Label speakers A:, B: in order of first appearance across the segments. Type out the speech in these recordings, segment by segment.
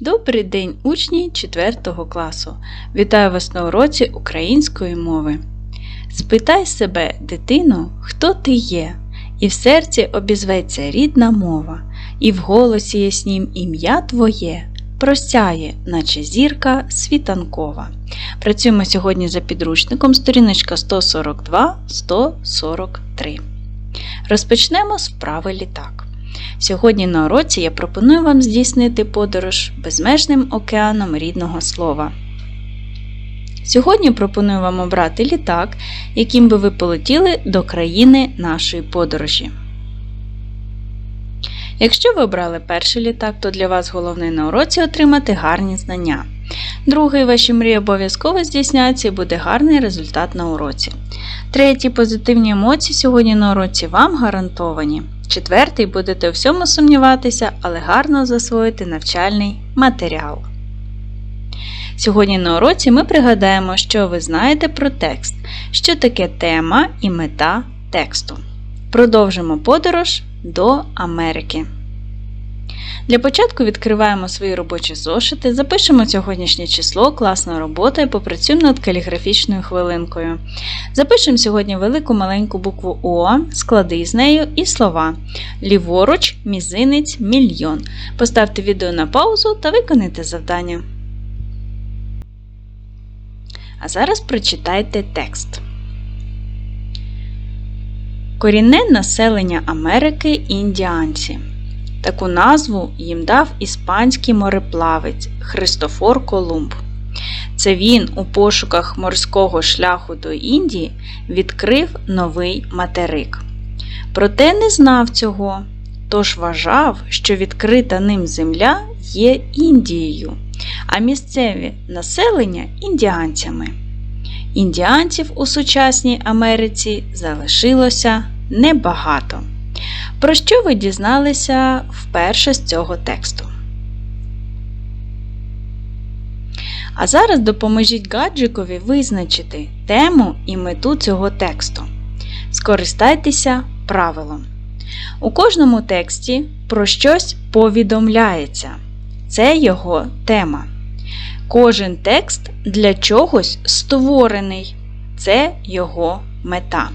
A: Добрий день, учні 4 класу. Вітаю вас на уроці української мови. Спитай себе, дитино, хто ти є, і в серці обізветься рідна мова, і в голосі яснім ім'я твоє просяє, наче зірка світанкова. Працюємо сьогодні за підручником сторіночка 142-143. Розпочнемо з вправи літак. Сьогодні на уроці я пропоную вам здійснити подорож безмежним океаном рідного слова. Сьогодні пропоную вам обрати літак, яким би ви полетіли до країни нашої подорожі. Якщо ви обрали перший літак, то для вас головне на уроці отримати гарні знання. Другий, ваші мрії обов'язково здійсняться і буде гарний результат на уроці. Треті позитивні емоції сьогодні на уроці вам гарантовані. Четвертий будете у всьому сумніватися, але гарно засвоїти навчальний матеріал. Сьогодні на уроці ми пригадаємо, що ви знаєте про текст, що таке тема і мета тексту. Продовжимо подорож до Америки. Для початку відкриваємо свої робочі зошити, запишемо сьогоднішнє число, класна робота і попрацюємо над каліграфічною хвилинкою. Запишемо сьогодні велику маленьку букву О, склади з нею і слова. Ліворуч, мізинець, мільйон. Поставте відео на паузу та виконайте завдання. А зараз прочитайте текст. Корінне населення Америки індіанці. Таку назву їм дав іспанський мореплавець Христофор Колумб. Це він у пошуках морського шляху до Індії відкрив новий материк. Проте не знав цього, тож вважав, що відкрита ним земля є Індією, а місцеві населення індіанцями. Індіанців у сучасній Америці залишилося небагато. Про що ви дізналися вперше з цього тексту? А зараз допоможіть гаджикові визначити тему і мету цього тексту. Скористайтеся правилом. У кожному тексті про щось повідомляється. Це його тема. Кожен текст для чогось створений. Це його мета.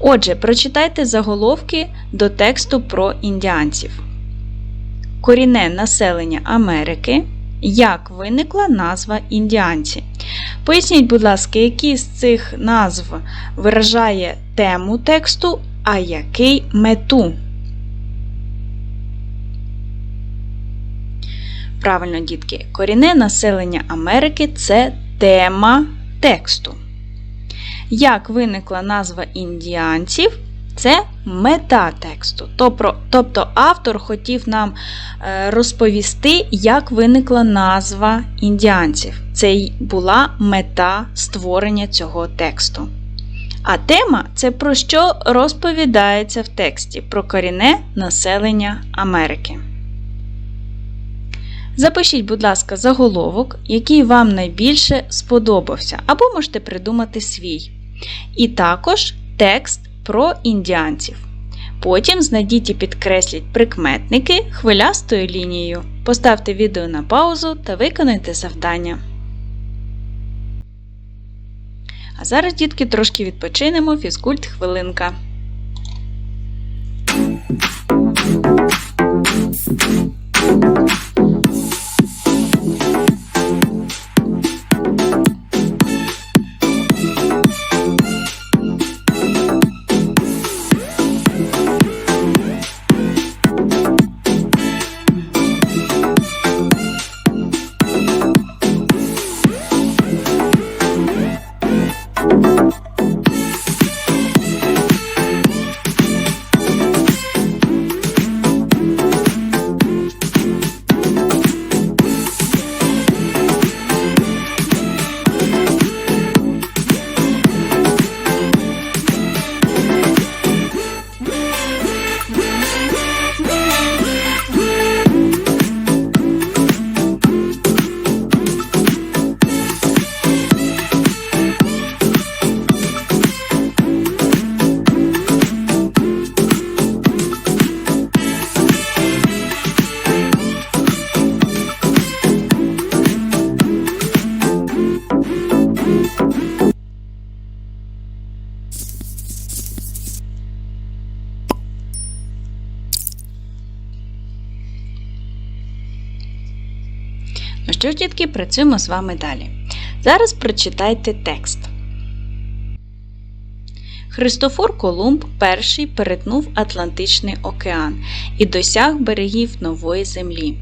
A: Отже, прочитайте заголовки до тексту про індіанців. Корінне населення Америки. Як виникла назва індіанці? Поясніть, будь ласка, які з цих назв виражає тему тексту, а який мету? Правильно, дітки, корінне населення Америки це тема тексту. Як виникла назва індіанців, це мета тексту. Тобто автор хотів нам розповісти, як виникла назва індіанців. Це була мета створення цього тексту. А тема це про що розповідається в тексті про корінне населення Америки. Запишіть, будь ласка, заголовок, який вам найбільше сподобався, або можете придумати свій. І також текст про індіанців. Потім знайдіть і підкресліть прикметники хвилястою лінією. Поставте відео на паузу та виконайте завдання. А зараз, дітки, трошки відпочинемо фізкульт хвилинка. Що ж, дітки, працюємо з вами далі. Зараз прочитайте текст. Христофор Колумб перший перетнув Атлантичний океан і досяг берегів Нової Землі.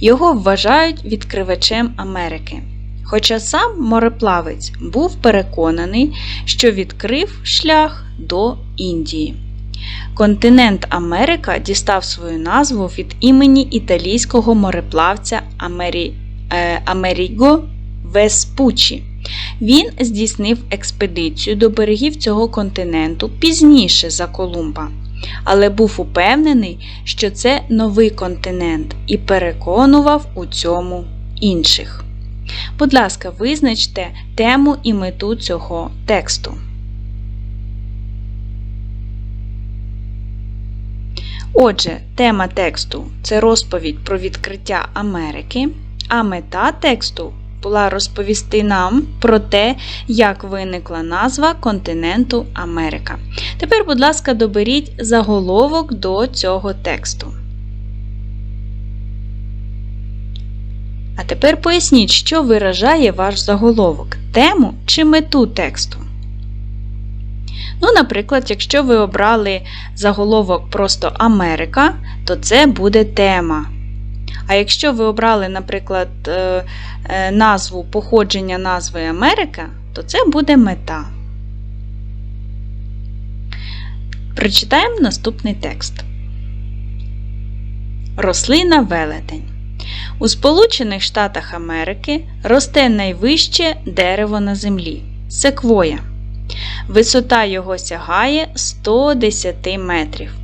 A: Його вважають відкривачем Америки. Хоча сам мореплавець був переконаний, що відкрив шлях до Індії. Континент Америка дістав свою назву від імені італійського мореплавця Амері... е, Амеріго Веспучі. Він здійснив експедицію до берегів цього континенту пізніше за Колумба, але був упевнений, що це новий континент і переконував у цьому інших. Будь ласка, визначте тему і мету цього тексту. Отже, тема тексту це розповідь про відкриття Америки, а мета тексту була розповісти нам про те, як виникла назва континенту Америка. Тепер, будь ласка, доберіть заголовок до цього тексту. А тепер поясніть, що виражає ваш заголовок, тему чи мету тексту. Ну, наприклад, якщо ви обрали заголовок просто Америка, то це буде тема. А якщо ви обрали, наприклад, е, е, назву походження назви Америка, то це буде мета. Прочитаємо наступний текст. Рослина велетень. У Сполучених Штатах Америки росте найвище дерево на землі секвоя. Висота його сягає 110 метрів.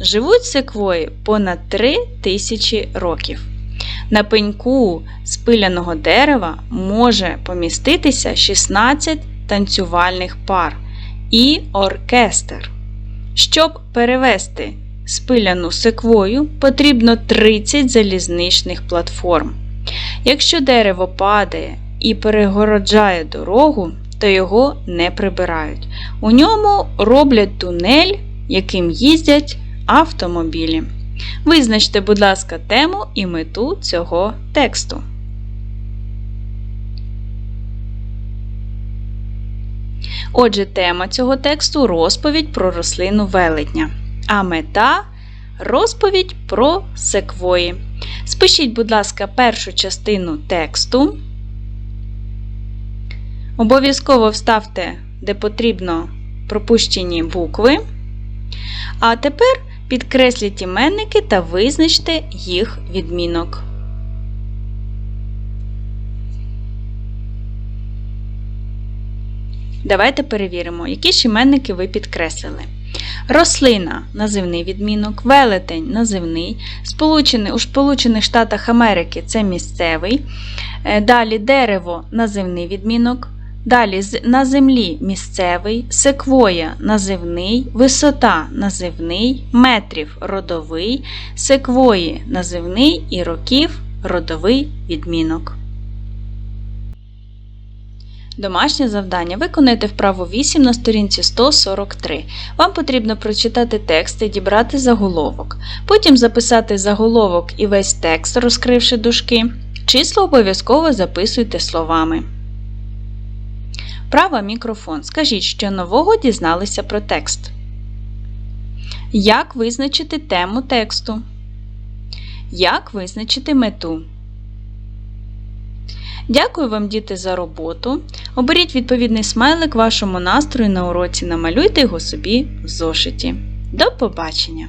A: Живуть секвої понад 3 тисячі років. На пеньку спиляного дерева може поміститися 16 танцювальних пар і оркестр. Щоб перевести спиляну секвою, потрібно 30 залізничних платформ. Якщо дерево падає і перегороджає дорогу, то його не прибирають. У ньому роблять тунель, яким їздять автомобілі. Визначте, будь ласка, тему і мету цього тексту. Отже, тема цього тексту розповідь про рослину велетня. А мета розповідь про секвої. Спишіть, будь ласка, першу частину тексту. Обов'язково вставте, де потрібно пропущені букви. А тепер підкресліть іменники та визначте їх відмінок. Давайте перевіримо, які ж іменники ви підкреслили. Рослина називний відмінок, велетень називний, Сполучений, у Сполучених Штатах Америки це місцевий. Е, далі дерево називний відмінок, Далі на землі місцевий, секвоя називний, висота називний, метрів родовий, секвої називний і років родовий відмінок. Домашнє завдання. Виконайте вправу 8 на сторінці 143. Вам потрібно прочитати текст і дібрати заголовок. Потім записати заголовок і весь текст, розкривши дужки. Число обов'язково записуйте словами. Права мікрофон. Скажіть, що нового дізналися про текст. Як визначити тему тексту? Як визначити мету? Дякую вам, діти, за роботу. Оберіть відповідний смайлик вашому настрою на уроці. Намалюйте його собі в зошиті. До побачення!